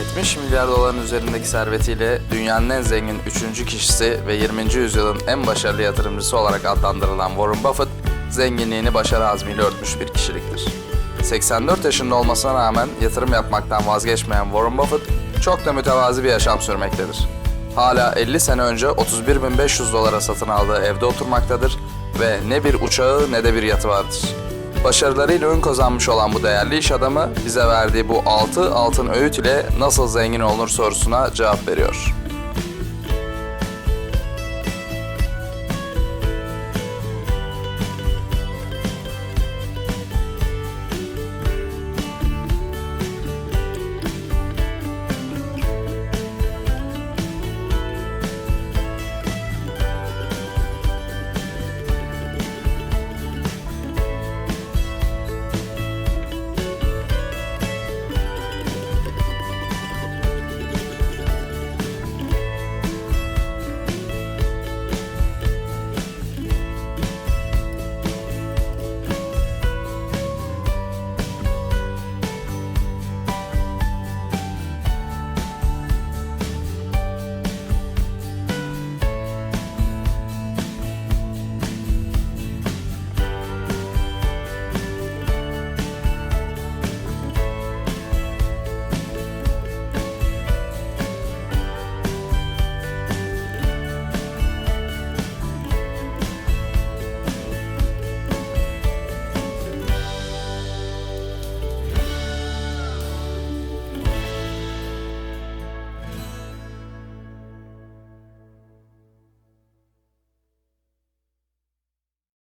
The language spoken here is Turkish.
70 milyar doların üzerindeki servetiyle dünyanın en zengin 3. kişisi ve 20. yüzyılın en başarılı yatırımcısı olarak adlandırılan Warren Buffett, zenginliğini başarı azmiyle örtmüş bir kişiliktir. 84 yaşında olmasına rağmen yatırım yapmaktan vazgeçmeyen Warren Buffett, çok da mütevazi bir yaşam sürmektedir. Hala 50 sene önce 31.500 dolara satın aldığı evde oturmaktadır ve ne bir uçağı ne de bir yatı vardır. Başarılarıyla ön kazanmış olan bu değerli iş adamı bize verdiği bu 6 altın öğüt ile nasıl zengin olunur sorusuna cevap veriyor.